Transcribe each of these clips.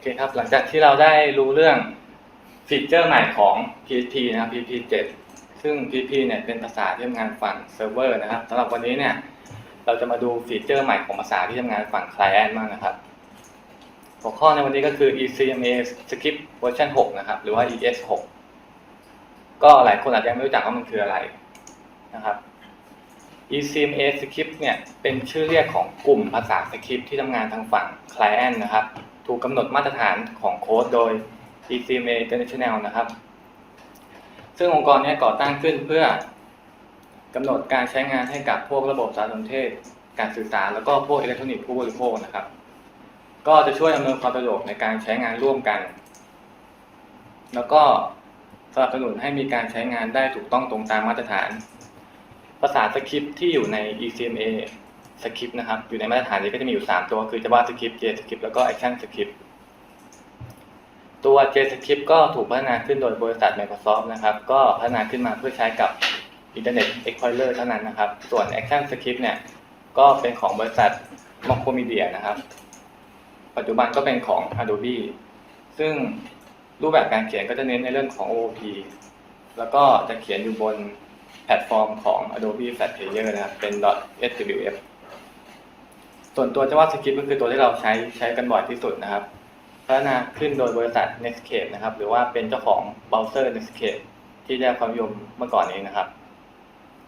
เคครับ หลังจากที่เราได้รู้เรื่องฟีเจอร์ใหม่ของ PHP นะครับ PHP 7 ซึ่ง PHP เนี่ยเป็นภาษาที่ทำงานฝั่งเซิร์ฟเวอร์นะครับสำหรับวันนี้เนี่ยเราจะมาดูฟีเจอร์ใหม่ของภาษาที่ทำงานฝั่ง Client มากนะครับ หัวข้อในวันนี้ก็คือ ECMA Script เวอร์ชัน6นะครับ หรือว่า ES 6ก็หลายคนอาจจะยังไม่รู้จักว่ามันคืออะไรนะครับ ECMA Script เนี่ยเป็นชื่อเรียกของกลุ่มภาษาสคริปต์ที่ทำงานทางฝั่ง Client นะครับ ถูกกำหนดมาตรฐานของโค้ดโดย ECMA International นะครับ ซึ่งองค์กรนี้ก่อตั้งขึ้นเพื่อกำหนดการใช้งานให้กับพวกระบบสารสนเทศ การสื่อสารแล้วก็พวกอิเล็กทรอนิกส์ผู้บริโภคนะครับ ก็จะช่วยอำนวยความสะดวกในการใช้งานร่วมกัน แล้วก็สนับสนุนให้มีการใช้งานได้ถูกต้องตรงตามมาตรฐาน ภาษาสคริปต์ที่อยู่ใน ECMA สคริปต์นะครับ อยู่ในมาตรฐานนี้ก็จะมีอยู่ 3 ตัวคือ JavaScript JScript แล้วก็ ActionScript ตัว JScript ก็ถูกพัฒนาขึ้นโดยบริษัท Microsoft นะครับ ก็พัฒนาขึ้นมาเพื่อใช้กับ Internet Explorer เท่านั้นนะครับ ส่วน ActionScript เนี่ย ก็เป็นของบริษัท Macromedia นะครับ ปัจจุบันก็เป็นของ Adobe ซึ่งรูปแบบการเขียนก็จะเน้นในเรื่องของ OOP แล้วก็จะเขียนอยู่บนแพลตฟอร์มของ Adobe Flash Player นะครับ เป็น .swf ส่วนตัว JavaScript ก็คือตัวที่เราใช้ใช้กันบ่อยที่สุดนะครับ พัฒนาขึ้นโดยบริษัท Netscape นะครับ หรือว่าเป็นเจ้าของเบราว์เซอร์ Netscape ที่ได้ความนิยมเมื่อก่อนนี้นะครับ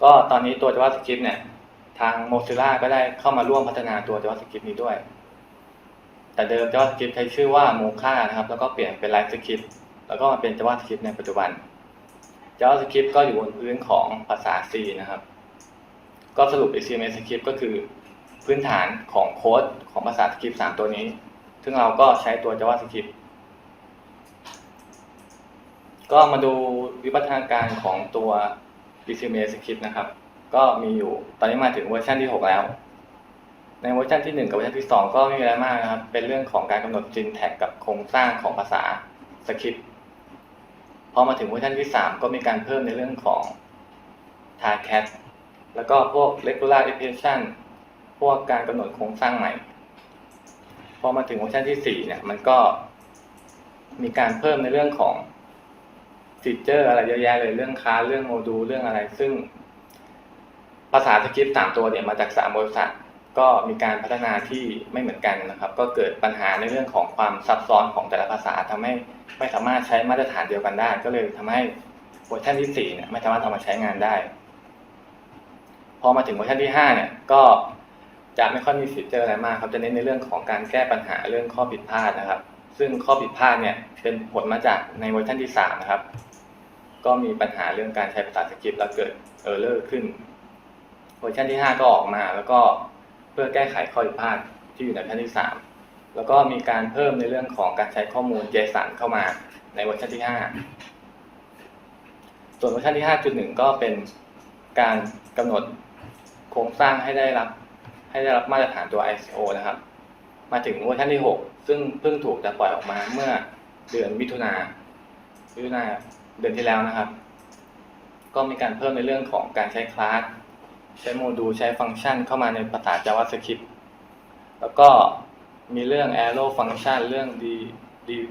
ก็ตอนนี้ตัว JavaScript เนี่ย ทาง Mozilla ก็ได้เข้ามาร่วมพัฒนาตัว JavaScript นี้ด้วย แต่เดิม JavaScript ใช้ชื่อว่า Mocha นะครับ แล้วก็เปลี่ยนเป็น LiveScript แล้วก็มาเป็น JavaScript ในปัจจุบัน JavaScript ก็อยู่บนพื้นของภาษา C นะครับ ก็สรุป HTML script ก็คือ พื้นฐานของโค้ดของภาษา script 3ตัวนี้ ซึ่งเราก็ใช้ตัว JavaScript ก็มาดูวิวัฒนาการของตัว HTML script นะครับ ก็มีอยู่ตอนนี้มาถึงเวอร์ชันที่ 6 แล้ว ในเวอร์ชันที่ 1 กับเวอร์ชันที่ 2 ก็ไม่มีอะไรมากนะครับ เป็นเรื่องของการกำหนด syntax กับโครงสร้างของภาษาสคริปต์พอมาถึงเวอร์ชันที่ 3 ก็มีการเพิ่มในเรื่องของ target แล้วก็พวก regular expression พวกการกำหนดโครงสร้างใหม่ พอมาถึงเวอร์ชันที่4เนี่ย มันก็มีการเพิ่มในเรื่องของฟีเจอร์อะไรเยอะแยะเลยเรื่องคลาเรื่องโมดูลเรื่องอะไร ซึ่ง ภาษาสคริปต์3ตัวเนี่ยมาจาก3บริษัท ก็มีการพัฒนาที่ไม่เหมือนกันนะครับ ก็เกิดปัญหาในเรื่องของความซับซ้อนของแต่ละภาษาทำให้ไม่สามารถใช้มาตรฐานเดียวกันได้ ก็เลยทำให้เวอร์ชันที่4เนี่ยไม่สามารถเอามาใช้งานได้ พอมาถึงเวอร์ชันที่5เนี่ยก็ จะไม่ค่อยมีฟีเจอร์อะไรมากครับจะเน้นในเรื่องของการแก้ปัญหาเรื่องข้อผิดพลาดนะครับ ซึ่งข้อผิดพลาดเนี่ยเป็นผลมาจากในเวอร์ชันที่ 3 นะครับ ก็มีปัญหาเรื่องการใช้ภาษาสคริปต์แล้วเกิดเออร์เลอร์ขึ้น เวอร์ชันที่ 5 ก็ออกมา แล้วก็เพื่อแก้ไขข้อผิดพลาดที่อยู่ในเวอร์ชันที่ 3 แล้วก็มีการเพิ่มในเรื่องของการใช้ข้อมูล JSON เข้ามาในเวอร์ชันที่ 5 ส่วนเวอร์ชันที่ 5.1 ก็เป็นการกำหนดโครงสร้างให้ได้รับ ให้ได้รับมาตรฐานตัว ISO นะครับ มาถึงเวอร์ชันที่ 6 ซึ่งเพิ่งถูกจะปล่อยออกมาเมื่อเดือนมิถุนามิถุนาเดือนที่แล้วนะครับ ก็มีการเพิ่มในเรื่องของการใช้คลาสใช้โมดูลใช้ฟังก์ชันเข้ามาในภาษา JavaScript แล้วก็มีเรื่อง arrow function เรื่อง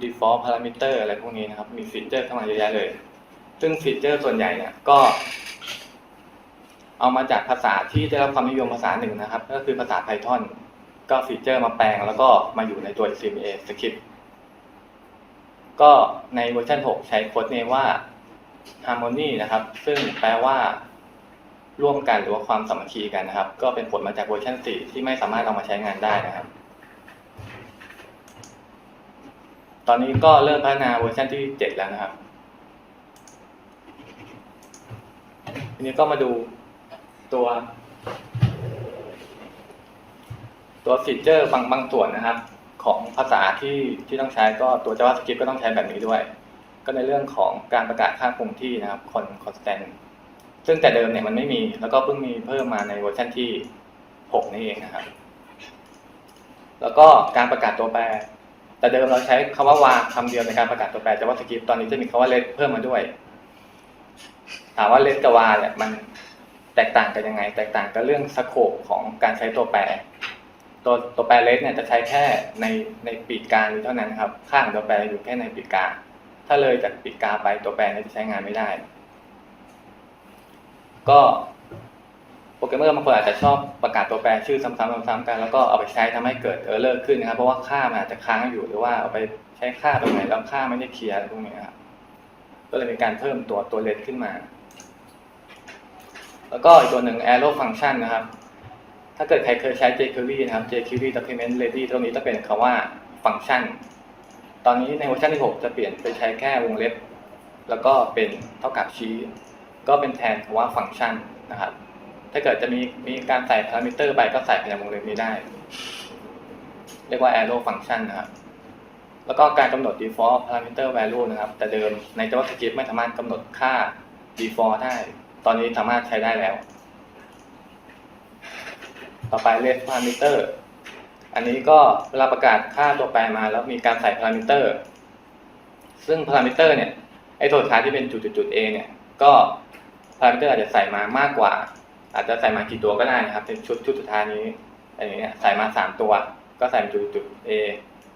default parameter อะไรพวกนี้นะครับ มีฟีเจอร์เข้ามาเยอะแยะเลย ซึ่งฟีเจอร์ส่วนใหญ่เนี่ยก็ เอามาจากภาษาที่ได้รับความนิยมภาษาหนึ่งนะครับ ก็คือภาษา Python ก็ฟีเจอร์มาแปลงแล้วก็มาอยู่ในตัว CMA script ก็ในเวอร์ชัน6 ใช้โค้ดเนมว่า harmony นะครับ ซึ่งแปลว่า ร่วมกันหรือว่าความสามัคคีกันนะครับ ก็เป็นผลมาจากเวอร์ชัน4 ที่ไม่สามารถเอามาใช้งานได้นะครับ ตอนนี้ก็เริ่มพัฒนาเวอร์ชันที่ 7 แล้วนะครับทีนี้ก็มาดู ตัว ตัวฟีเจอร์บางบางส่วนนะครับ ของภาษาที่ที่ต้องใช้ก็ตัว JavaScript ก็ต้องใช้แบบนี้ด้วย ก็ในเรื่องของการประกาศค่าคงที่นะครับ con constant ซึ่งแต่เดิมเนี่ยมันไม่มี แล้วก็เพิ่งมีเพิ่มมาในเวอร์ชันที่ 6 นี่เองนะครับ แล้วก็การประกาศตัวแปร แต่เดิมเราใช้คำว่าวาคำเดียวในการประกาศตัวแปร JavaScript ตอนนี้จะมีคำว่า let เพิ่มมาด้วย ถามว่า let กับ var เนี่ยมัน แตกต่างกันยังไง แตกต่างกันเรื่องสโคปของการใช้ตัวแปร ตัวตัวแปรเลสเนี่ยจะใช้แค่ในในปีกกาเท่านั้นครับ ข้างตัวแปรอยู่แค่ในปีกกา ถ้าเลยจากปีกกาไปตัวแปรเนี่ยจะใช้งานไม่ได้ ก็โปรแกรมเมอร์บางคนอาจจะชอบประกาศตัวแปรชื่อซ้ำๆซ้ำๆกันแล้วก็เอาไปใช้ทำให้เกิดเออร์เลอร์ขึ้นนะครับ เพราะว่าค่ามันอาจจะค้างอยู่หรือว่าเอาไปใช้ค่าตรงไหนแล้วค่าไม่ได้เคลียร์อะไรพวกนี้ครับก็เลยมีการเพิ่มตัวตัวเลสขึ้นมา แล้วก็อีกตัวหนึ่ง arrow function นะครับ ถ้าเกิดใครเคยใช้ jQuery นะครับ jQuery document ready ตรงนี้จะเป็นคำว่า function ตอนนี้ในเวอร์ชันที่ 6 จะเปลี่ยนไปใช้แค่วงเล็บ แล้วก็เป็นเท่ากับชี้ ก็เป็นแทนคำว่า function นะครับ ถ้าเกิดจะมีมีการใส่ parameter ไปก็ใส่ภายในวงเล็บนี้ได้ เรียกว่า arrow function นะครับ แล้วก็การกำหนด default parameter value นะครับ แต่เดิมใน JavaScript ไม่สามารถกำหนดค่า default ได้ อนนี้สามารถใช้ได้แล้ว ต่อไป let parameter อันนี้ก็เวลาประกาศค่าตัวแปรมาแล้วมีการใส่ parameter ซึ่ง parameter เนี่ยไอ้ตัวสุดท้ายที่เป็นจุดๆ A เนี่ยก็ parameter อาจจะใส่มามากกว่า อาจจะใส่มากี่ตัวก็ได้นะครับในชุดชุดสุดท้ายนี้อะไรอย่างเงี้ยใส่มาสามตัว ก็ใส่เป็นจุด A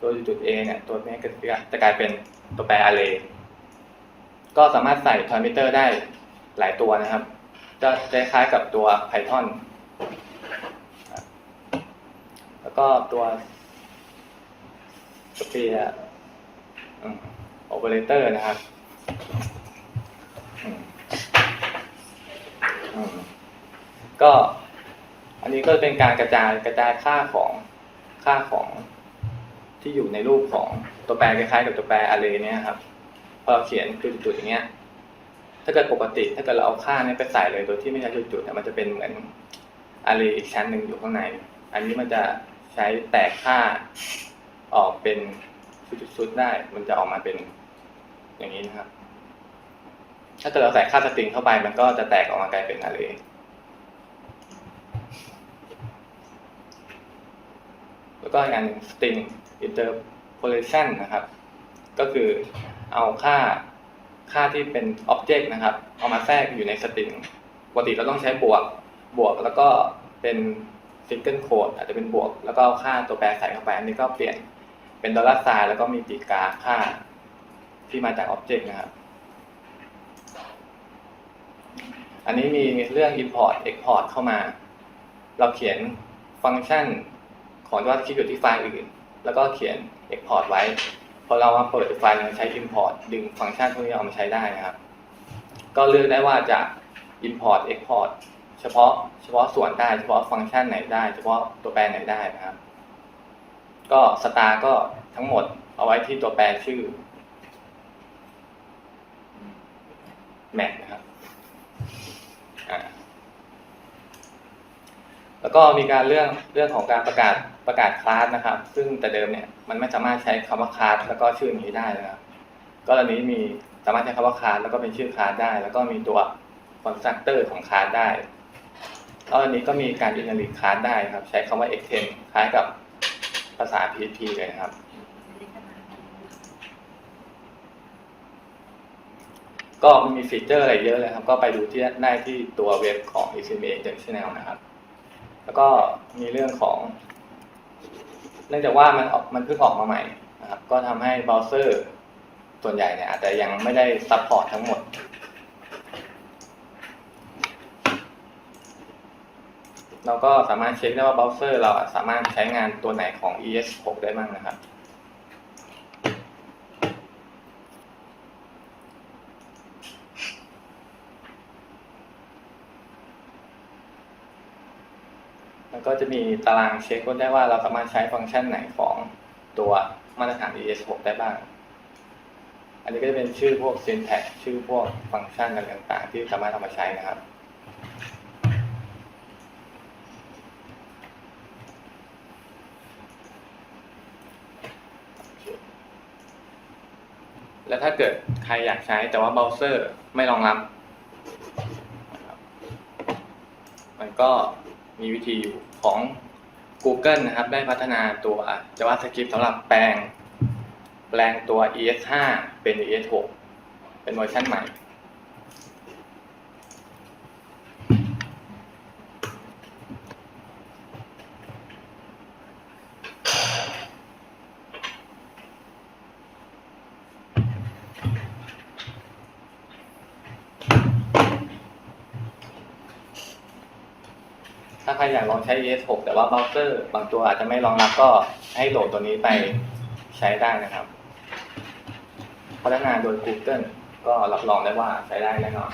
ตัวจุด A เนี่ยตัวนี้ก็จะกลายเป็นตัวแปร array ก็สามารถใส่ parameter ได้ หลายตัวนะครับ จะคล้ายๆกับตัว Python แล้วก็ตัว sphere operator นะครับก็อันนี้ก็เป็นการกระจายกระจายค่าของค่าของที่อยู่ในรูปของตัวแปรคล้ายๆกับตัวแปร array เนี่ยครับพอเราเขียนจุดๆอย่างเงี้ย ถ้าเกิดปกติ ถ้าเกิดเราเอาค่านี้ไปใส่เลยโดยที่ไม่ใช้จุดๆเนี่ยมันจะเป็นเหมือน array อีกชั้นหนึ่งอยู่ข้างใน อันนี้มันจะใช้แตกค่าออกเป็นชุดๆได้ มันจะออกมาเป็นอย่างนี้นะครับ ถ้าเกิดเราใส่ค่าสตริงเข้าไป มันก็จะแตกออกมากลายเป็น array แล้วก็อีกอันหนึ่ง string interpolation นะครับ ก็คือเอาค่า ค่าที่เป็น object นะครับ เอามาแทรกอยู่ในสตริงปกติเราต้องใช้บวกบวกแล้วก็เป็น single quote อาจจะเป็นบวก แล้วก็เอาค่าตัวแปรใส่เข้าไป อันนี้ก็เปลี่ยนเป็นดอลลาร์ไซน์แล้วก็มีปีกาค่าที่มาจาก object นะครับ อันนี้มีเรื่อง import export เข้ามา เราเขียนฟังก์ชันของ JavaScript อยู่ที่ไฟล์อื่น แล้วก็เขียน export ไว้ พอเรามาเปิดไฟล์เราใช้ import ดึงฟังก์ชันพวกนี้เอามาใช้ได้นะครับ ก็เลือกได้ว่าจะ import export เฉพาะเฉพาะส่วนได้เฉพาะฟังก์ชันไหนได้ เฉพาะตัวแปรไหนได้นะครับ ก็ star ก็ทั้งหมดเอาไว้ที่ตัวแปรชื่อ max นะครับ แล้วก็มีการเรื่องเรื่องของการประกาศประกาศคลาสนะครับ ซึ่งแต่เดิมเนี่ยมันไม่สามารถใช้คำว่าคลาสแล้วก็ชื่อนี้ได้นะครับก็ตอนนี้มีสามารถใช้คำว่าคลาสแล้วก็เป็นชื่อคลาสได้ แล้วก็มีตัว constructor ของคลาสได้แล้วอันนี้ก็มีการ inherit คลาสได้ครับ ใช้คำว่า extend คล้ายกับภาษา PHP เลยนะครับก็มันมีฟีเจอร์อะไรเยอะเลยครับ ก็ไปดูที่ได้ที่ตัวเว็บของ e c m a International นะครับ แล้วก็มีเรื่องของเนื่องจากว่ามันออกมันเพิ่งออกมาใหม่นะครับ ก็ทำให้เบราว์เซอร์ส่วนใหญ่เนี่ยอาจจะยังไม่ได้ซัพพอร์ตทั้งหมด เราก็สามารถเช็คได้ว่าเบราว์เซอร์เราสามารถใช้งานตัวไหนของ ES6 ได้บ้างนะครับ ก็จะมีตารางเช็คว่าได้ว่าเราสามารถใช้ฟังก์ชันไหนของตัวมาตรฐาน ES6 ได้บ้าง อันนี้ก็จะเป็นชื่อพวก syntax ชื่อพวกฟังก์ชันอะไรต่างๆ ที่สามารถเอามาใช้นะครับ แล้วถ้าเกิดใครอยากใช้แต่ว่าเบราว์เซอร์ไม่รองรับนะครับมันก็มีวิธีอยู่ ของ Google นะครับ ได้พัฒนาตัว JavaScript สำหรับแปลง แปลงตัว ES5 เป็น ES6 เป็นเวอร์ชันใหม่ ใครอยากลองใช้ ES6 แต่ว่าเบราว์เซอร์บางตัวอาจจะไม่รองรับก็ให้โหลดตัวนี้ไปใช้ได้นะครับ พัฒนาโดย Google ก็รับรองได้ว่าใช้ได้แน่นอน